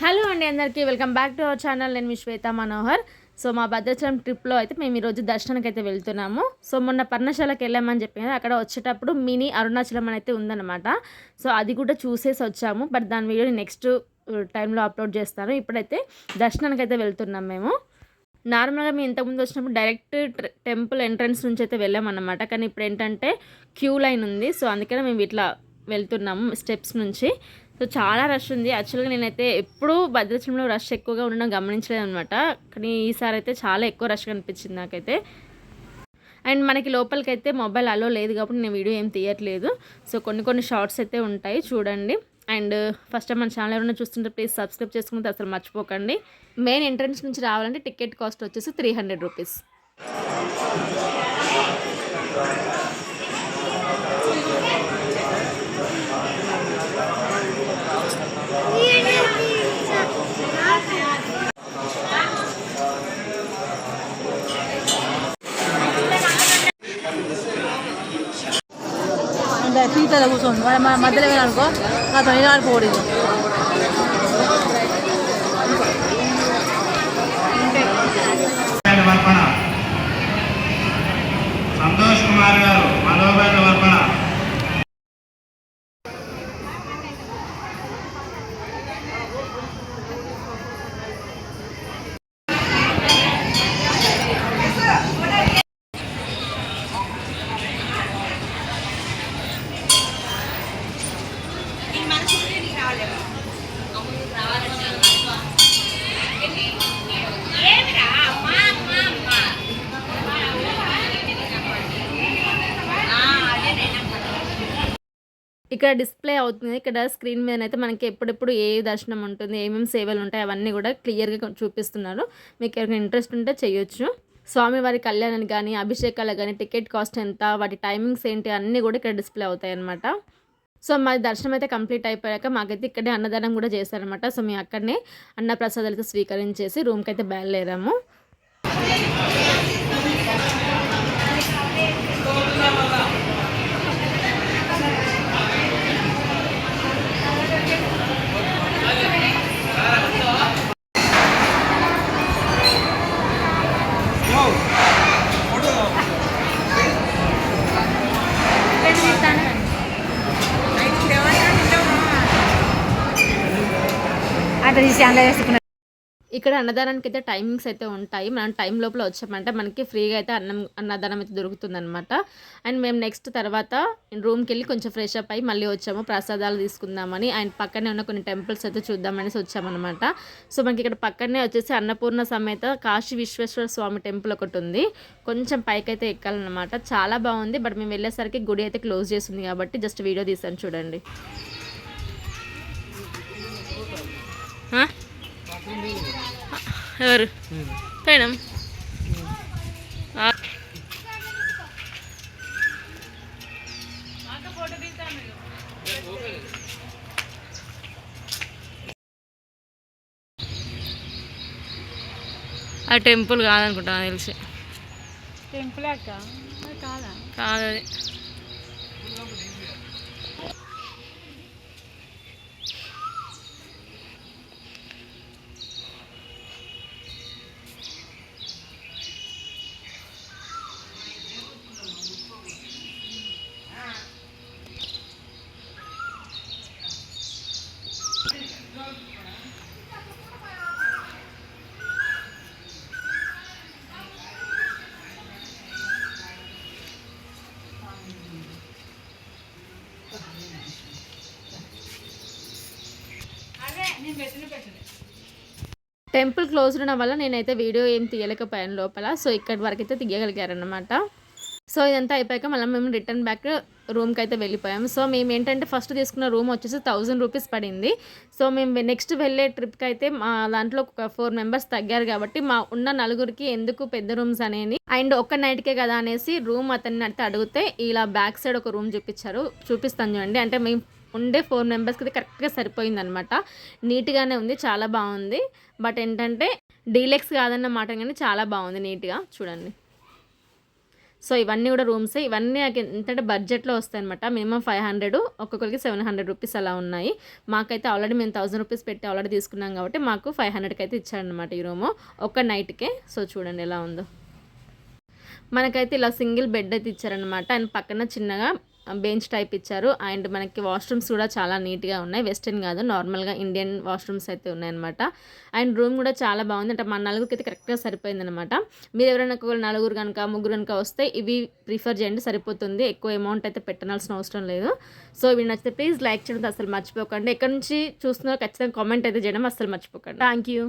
Hello అండి అందరికీ welcome back to our channel. నేను మీ శ్వేత మనోహర్. సో మా భద్రాచలం ట్రిప్లో అయితే మేము ఈరోజు దర్శనానికి అయితే వెళ్తున్నాము. సో మొన్న పర్ణశాలకు వెళ్ళామని చెప్పిన. అక్కడ వచ్చేటప్పుడు మినీ అరుణాచలం అని అయితే ఉందన్నమాట. సో అది కూడా చూసేసి వచ్చాము. బట్ దాని వీడియో నెక్స్ట్ టైంలో అప్లోడ్ చేస్తాను. ఇప్పుడైతే దర్శనానికి అయితే వెళ్తున్నాం మేము. నార్మల్గా మేము ఇంతకుముందు వచ్చినప్పుడు డైరెక్ట్ టెంపుల్ ఎంట్రన్స్ నుంచి అయితే వెళ్ళామన్నమాట. కానీ ఇప్పుడు ఏంటంటే క్యూ లైన్ ఉంది. సో అందుకనే మేము ఇట్లా వెళ్తున్నాము స్టెప్స్ నుంచి. సో చాలా రష్ ఉంది. యాక్చువల్గా నేనైతే ఎప్పుడూ భద్రాచలంలో రష్ ఎక్కువగా ఉండడం గమనించలేదు అనమాట కానీ ఈసారి అయితే చాలా ఎక్కువ రష్ కనిపించింది నాకైతే. అండ్ మనకి లోపలికి అయితే మొబైల్ అలో లేదు కాబట్టి నేను వీడియో ఏం తీయట్లేదు. సో కొన్ని కొన్ని షార్ట్స్ అయితే ఉంటాయి. చూడండి. అండ్ ఫస్ట్ టైం మన ఛానల్ ఎవరైనా చూస్తుంటే ప్లీజ్ సబ్స్క్రైబ్ చేసుకుంటే అసలు మర్చిపోకండి. మెయిన్ ఎంట్రన్స్ నుంచి రావాలంటే టికెట్ కాస్ట్ వచ్చేసి త్రీ హండ్రెడ్ రూపీస్ అంటే కూర్చోండి మన మన మధ్యలో వెళ్ళాలనుకో అతను ఇలా ఆడిపోడు సంతోష్ కుమార్ గారు మనోబేట వర్పణ ఇక్కడ డిస్ప్లే అవుతుంది. ఇక్కడ స్క్రీన్ మీద అయితే మనకి ఎప్పుడెప్పుడు ఏ దర్శనం ఉంటుంది ఏమేమి సేవలు ఉంటాయి అవన్నీ కూడా క్లియర్గా చూపిస్తున్నారు. మీకు ఎవరికైనా ఇంట్రెస్ట్ ఉంటే చేయొచ్చు. స్వామివారి కళ్యాణానికి కానీ అభిషేకాలకు కానీ టికెట్ కాస్ట్ ఎంత వాటి టైమింగ్స్ ఏంటి అన్నీ కూడా ఇక్కడ డిస్ప్లే అవుతాయి అన్నమాట సో మా దర్శనం అయితే కంప్లీట్ అయిపోయాక మాకైతే ఇక్కడే అన్నదానం కూడా చేశారనమాట సో మేము అక్కడనే అన్నప్రసాదాలు అయితే స్వీకరించేసి రూమ్కి అయితే బయలుదేరాము. తీసి అందులో ఇక్కడ అన్నదానానికి అయితే టైమింగ్స్ అయితే ఉంటాయి. మనం టైం లోపల వచ్చామంటే మనకి ఫ్రీగా అయితే అన్నం అన్నదానం అయితే దొరుకుతుంది అనమాట అండ్ మేము నెక్స్ట్ తర్వాత రూమ్కి వెళ్ళి కొంచెం ఫ్రెష్ అప్ అయ్యి మళ్ళీ వచ్చాము. ప్రసాదాలు తీసుకుందామని. అండ్ పక్కనే ఉన్న కొన్ని టెంపుల్స్ అయితే చూద్దామనేసి వచ్చామన్నమాట. సో మనకి ఇక్కడ పక్కనే వచ్చేసి అన్నపూర్ణ సమేత కాశీ విశ్వేశ్వర స్వామి టెంపుల్ ఒకటి ఉంది. కొంచెం పైకి అయితే ఎక్కాలన్నమాట. చాలా బాగుంది. బట్ మేము వెళ్ళేసరికి గుడి అయితే క్లోజ్ చేసింది కాబట్టి జస్ట్ వీడియో తీసాను చూడండి. ఎవరు పోయినాం ఆ. ఆ టెంపుల్ కాదనుకుంటా నాకు తెలిసి టెంపుల్ అక్క కాదా కాదు టెంపుల్ క్లోజ్ ఉన్న వల్ల నేనైతే వీడియో ఏం తీయలేకపోయాను లోపల సో ఇక్కడి వరకు అయితే తీయగలిగారనమాట సో ఇదంతా అయిపోయాక మళ్ళీ మేము రిటర్న్ బ్యాక్ రూమ్కి అయితే వెళ్ళిపోయాం. సో మేము ఏంటంటే ఫస్ట్ తీసుకున్న రూమ్ వచ్చేసి థౌజండ్ రూపీస్ పడింది. సో మేము నెక్స్ట్ వెళ్ళే ట్రిప్కి అయితే మా దాంట్లో ఒక ఫోర్ మెంబర్స్ తగ్గారు కాబట్టి మా ఉన్న నలుగురికి ఎందుకు పెద్ద రూమ్స్ అనేవి అండ్ ఒక్క నైట్కే కదా అనేసి రూమ్ అతన్ని అయితే అడిగితే ఇలా బ్యాక్ సైడ్ ఒక రూమ్ చూపించారు చూపిస్తాను చూడండి. అంటే మేము ఉండే ఫోర్ మెంబర్స్కి అయితే కరెక్ట్గా సరిపోయింది అనమాట నీట్గానే ఉంది చాలా బాగుంది. బట్ ఏంటంటే డీలెక్స్ కాదన్న మాట కానీ చాలా బాగుంది నీట్గా. చూడండి. సో ఇవన్నీ కూడా రూమ్స్. ఇవన్నీ నాకు ఏంటంటే బడ్జెట్లో వస్తాయి అనమాట మినిమం ఫైవ్ హండ్రెడ్ ఒక్కొక్కరికి సెవెన్ హండ్రెడ్ రూపీస్ అలా ఉన్నాయి. మాకైతే ఆల్రెడీ మేము థౌసండ్ రూపీస్ పెట్టి ఆల్రెడీ తీసుకున్నాం కాబట్టి మాకు ఫైవ్ హండ్రెడ్కి అయితే ఇచ్చాడనమాట ఈ రూము. ఒక్క నైట్కే. సో చూడండి ఎలా ఉందో. మనకైతే ఇలా సింగిల్ బెడ్ అయితే ఇచ్చారనమాట అండ్ పక్కన చిన్నగా బెంచ్ టైప్ ఇచ్చారు. అండ్ మనకి వాష్రూమ్స్ కూడా చాలా నీట్గా ఉన్నాయి. వెస్టర్న్ కాదు నార్మల్గా ఇండియన్ వాష్రూమ్స్ అయితే ఉన్నాయన్నమాట. అండ్ రూమ్ కూడా చాలా బాగుంది. అంటే మన నలుగురికి అయితే కరెక్ట్గా సరిపోయిందనమాట మీరు ఎవరైనా ఒకవేళ నలుగురు కనుక ముగ్గురు కనుక వస్తే ఇవి ప్రిఫర్ చేయండి సరిపోతుంది. ఎక్కువ అమౌంట్ అయితే పెట్టాల్సిన అవసరం లేదు. సో ఇవి నచ్చితే ప్లీజ్ లైక్ చేయడం. అసలు మర్చిపోకండి. ఎక్కడి నుంచి చూస్తున్నారో ఖచ్చితంగా కామెంట్ అయితే చేయడం అసలు మర్చిపోకండి. Thank you